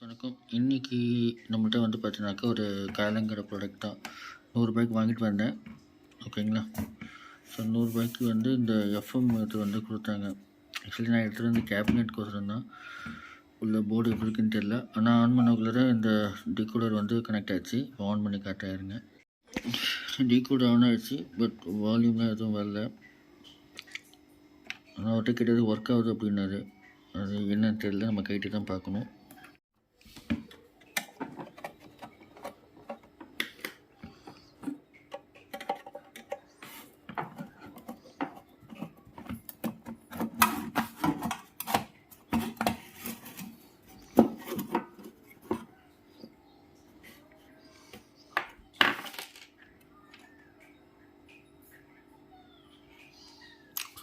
வணக்கம். இன்றைக்கி நம்மள்ட்ட வந்து பார்த்தீங்கன்னாக்கா ஒரு கேலங்கர ப்ராடக்ட் தான் நூறுரூபாய்க்கு வாங்கிட்டு வந்தேன். ஓகேங்களா? ஸோ நூறுரூபாய்க்கு வந்து இந்த எஃப்எம் இது வந்து கொடுத்தாங்க. ஆக்சுவலி நான் எடுத்துகிட்டு வந்து கேபினெட்கோசரம் தான். உள்ள போர்டு எப்படி இருக்குன்னு தெரில ஆனால் ஆன் பண்ணக்குள்ளே இந்த டிகோடர் வந்து கனெக்ட் ஆச்சு ஆன் பண்ணி காட்டாயிருங்க டிகோடர் ஆன் ஆகிடுச்சு பட் வால்யூம்லாம் எதுவும் வரல. ஆனால் அவர்கிட்ட கேட்டது ஒர்க் ஆகுது அப்படின்னாரு. அது என்னன்னு தெரியல. நம்ம கைட்டு தான் பார்க்கணும்.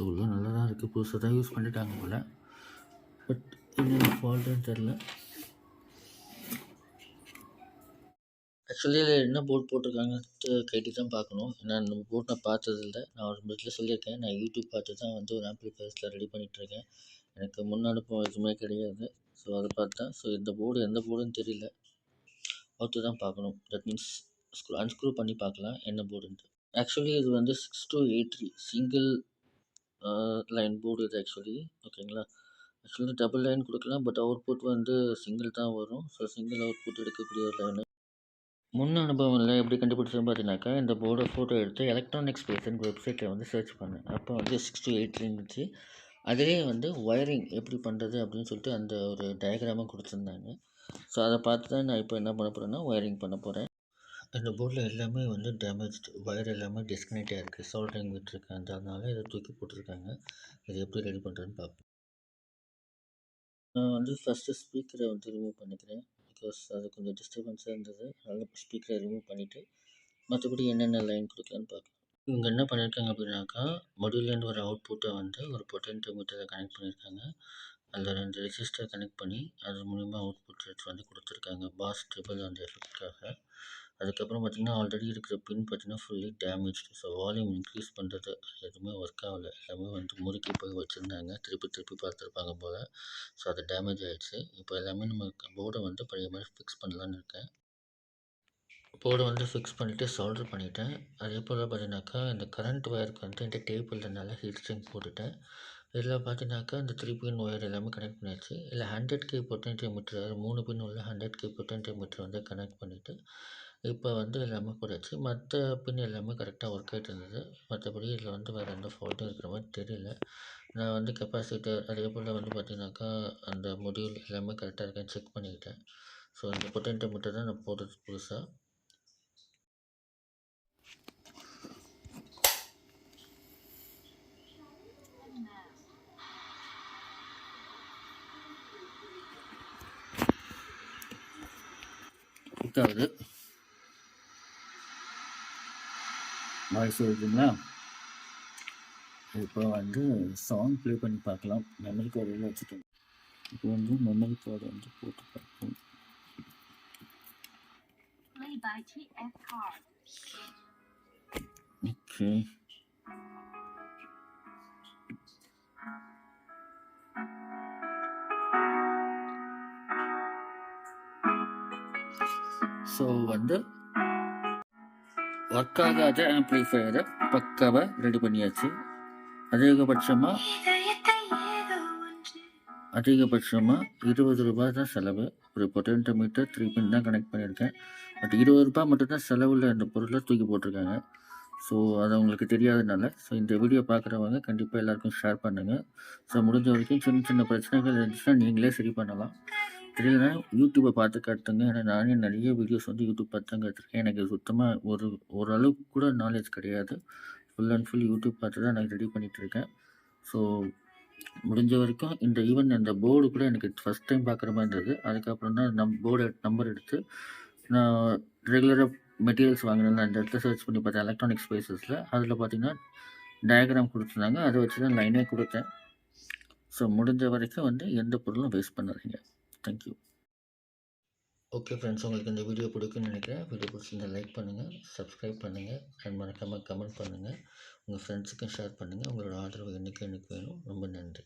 ஸோ உள்ள நல்லா தான் இருக்குது புதுசாக தான் யூஸ் பண்ணிட்டாங்க போல். பட் என்ன ஃபால்ட்டுன்னு தெரில ஆக்சுவலி இதில் என்ன போர்ட் போட்டிருக்காங்கன்ட்டு கேட்டு தான் பார்க்கணும். ஏன்னா அந்த போர்ட் நான் பார்த்ததில்ல. நான் ஒரு இடத்துல சொல்லியிருக்கேன். நான் யூடியூப் பார்த்து தான் வந்து ஒரு ஆம்பிளிஃபயர்ஸில் ரெடி பண்ணிகிட்ருக்கேன் எனக்கு முன் அனுபவம் எதுவுமே கிடையாது. ஸோ அதை பார்த்தேன் ஸோ இந்த போர்டு எந்த போர்டுன்னு தெரியல. பார்த்து தான் பார்க்கணும். தட் மீன்ஸ் ஸ்க்ரூ அன்ஸ்க்ரூ பண்ணி பார்க்கலாம். என்ன போர்டுன்ட்டு ஆக்சுவலி இது வந்து six two eight three single line board இது ஆக்சுவலி ஓகேங்களா ஆக்சுவலி டபுள் லைன் கொடுக்கலாம். பட் அவுட்புட் வந்து சிங்கிள் தான் வரும். ஸோ சிங்கிள் அவுட்புட் எடுக்கக்கூடிய ஒரு லைனு முன் அனுபவம் இல்லை எப்படி கண்டுபிடிச்சதுன்னு பார்த்தீங்கன்னாக்கா இந்த போர்டை ஃபோட்டோ எடுத்து எலக்ட்ரானிக்ஸ் பேசுன்னு வெப்சைட்டில் வந்து சர்ச் பண்ணேன். அப்போ வந்து சிக்ஸ் டு எயிட் இருந்துச்சு. அதிலே வந்து ஒயரிங் எப்படி பண்ணுறது அப்படின்னு சொல்லிட்டு அந்த ஒரு டயக்ராமும் கொடுத்துருந்தாங்க. ஸோ அதை பார்த்து தான் நான் இப்போ என்ன பண்ண போகிறேன்னா ஒயரிங் பண்ண போகிறேன் அந்த போர்டில் எல்லாமே வந்து டேமேஜ் ஒயர் எல்லாமே டிஸ்கனெக்ட் ஆகிருக்கு சோல்டரிங் விட்டுருக்கு அதனால இதை தூக்கி போட்டிருக்காங்க. இதை எப்படி ரெடி பண்ணுறதுன்னு பார்ப்போம். நான் வந்து ஃபஸ்ட்டு ஸ்பீக்கரை வந்து ரிமூவ் பண்ணிக்கிறேன். பிகாஸ் அது கொஞ்சம் டிஸ்டர்பன்ஸாக இருந்தது. அதனால் ஸ்பீக்கரை ரிமூவ் பண்ணிவிட்டு மற்றபடி என்னென்ன லைன் கொடுக்கலான்னு பார்க்கலாம். இவங்க என்ன பண்ணியிருக்காங்க அப்படின்னாக்கா மொடியூல்லேருந்து ஒரு அவுட்புட்டை வந்து ஒரு பொட்டென்டோமீட்டரை கனெக்ட் பண்ணியிருக்காங்க அதில் ரெண்டு ரெசிஸ்டர் கனெக்ட் பண்ணி அது மூலிமா அவுட்புட் ரேட் வந்து கொடுத்துருக்காங்க. பாஸ் ட்ரிபிள் அந்த எஃபெக்ட்காக அதுக்கப்புறம் பார்த்திங்கன்னா ஆல்ரெடி இருக்கிற பின் பார்த்திங்கன்னா fully damaged so volume increase பண்ணுறது எதுவுமே ஒர்க் ஆகலை. எல்லாமே வந்து முறுக்கி போய் வச்சுருந்தாங்க. திருப்பி திருப்பி பார்த்துருப்பாங்க போல். ஸோ அது டேமேஜ் ஆகிடுச்சு இப்போ எல்லாமே நம்ம போர்டை வந்து பழைய மாதிரி ஃபிக்ஸ் பண்ணலான்னு இருக்கேன். போர்டை வந்து ஃபிக்ஸ் பண்ணிவிட்டு சால்டர் பண்ணிவிட்டேன் அதே போல் பார்த்தீங்கன்னாக்கா இந்த கரண்ட் ஒயருக்கு வந்து இந்த டேப் இல்லைனால ஹீட் ஸ்ட்ரிங் போட்டுவிட்டேன் இதில் பார்த்தீங்கன்னாக்கா இந்த த்ரீ பின் ஒயர் எல்லாமே கனெக்ட் பண்ணியாச்சு. இல்லை ஹண்ட்ரட் கே பொட்டன்டியோமீட்டர் மூணு பின் உள்ள ஹண்ட்ரட் கே பொட்டன்டியோமீட்டர் வந்து கனெக்ட் பண்ணிவிட்டு இப்போ வந்து எல்லாமே போட்டாச்சு. மற்ற பின் எல்லாமே கரெக்டாக ஒர்க் ஆகிட்டு இருந்தது. மற்றபடி இதில் வந்து வேறு எந்த ஃபால்ட்டும் இருக்கிற மாதிரி தெரியல. நான் வந்து கெப்பாசிட்டர் அதே போல் வந்து பார்த்திங்கனாக்கா அந்த முடிவு எல்லாமே கரெக்டாக இருக்கான்னு செக் பண்ணிக்கிட்டேன். ஸோ இந்த பொட்டன்டியோமீட்டர் தான் நான் போடுறது புதுசாக கிளிக் ஆகுது வாய்ஸ் வருதுங்களா இப்போ வந்து சாங் ப்ளே பண்ணி பார்க்கலாம். மெமரி கார்டு எல்லாம் வச்சுட்டேன் இப்போ வந்து மெமரி கார்டு வந்து போட்டு பார்ப்போம். ஓகே ஸோ வந்து ஒர்க் ஆகாத ஆம்ப்ளிஃபையரை பக்காவாக ரெடி பண்ணியாச்சு. அதிகபட்சமாக அதிகபட்சமாக இருபது ரூபாய் தான் செலவு. ஒரு பொட்டன்டோமீட்டர் த்ரீ பின் தான் கனெக்ட் பண்ணியிருக்கேன். பட் இருபது ரூபாய் மட்டும்தான் செலவில் அந்த பொருளை தூக்கி போட்டிருக்காங்க. ஸோ அது உங்களுக்கு தெரியாதனால ஸோ இந்த வீடியோ பார்க்குறவங்க கண்டிப்பாக எல்லாருக்கும் ஷேர் பண்ணுங்கள் ஸோ முடிஞ்ச வரைக்கும் சின்ன சின்ன பிரச்சனைகள் இருந்துச்சுன்னா நீங்களே சரி பண்ணலாம். தெரியலனா யூடியூப்பை பார்த்து கற்றுங்க ஏன்னா நானே நிறைய வீடியோஸ் வந்து யூடியூப் பார்த்து தான் கற்றுருக்கேன் எனக்கு சுத்தமாக ஒரு ஓரளவுக்கு கூட நாலேஜ் கிடையாது. ஃபுல் அண்ட் ஃபுல் யூடியூப் பார்த்து தான் நான் ரெடி பண்ணிகிட்ருக்கேன். ஸோ முடிஞ்ச வரைக்கும் இந்த ஈவன் அந்த போர்டு கூட எனக்கு ஃபஸ்ட் டைம் பார்க்குற மாதிரி இருந்தது. அதுக்கப்புறம் தான் நம் போர்டு நம்பர் எடுத்து நான் ரெகுலராக மெட்டீரியல்ஸ் வாங்கினேன். அந்த இடத்துல சர்ச் பண்ணி பார்த்தேன். எலக்ட்ரானிக் ஸ்பேசஸில் அதில் பார்த்தீங்கன்னா டயக்ராம் கொடுத்துருந்தாங்க. அதை வச்சு தான் லைனே கொடுத்தேன். ஸோ முடிஞ்ச வரைக்கும் வந்து எந்த பொருளும் வேஸ்ட் பண்ணாதீங்க. தேங்க்யூ ஓகே ஃப்ரெண்ட்ஸ் உங்களுக்கு இந்த வீடியோ பிடிக்கும்னு நினைக்கிறேன். வீடியோ பிடிச்சிருந்தா லைக் பண்ணுங்கள் சப்ஸ்கிரைப் பண்ணுங்கள் அண்ட் மறக்காமல் கமெண்ட் பண்ணுங்கள் உங்கள் ஃப்ரெண்ட்ஸுக்கும் ஷேர் பண்ணுங்கள் உங்களோட ஆதரவு என்றைக்கு எனக்கு வேணும். ரொம்ப நன்றி.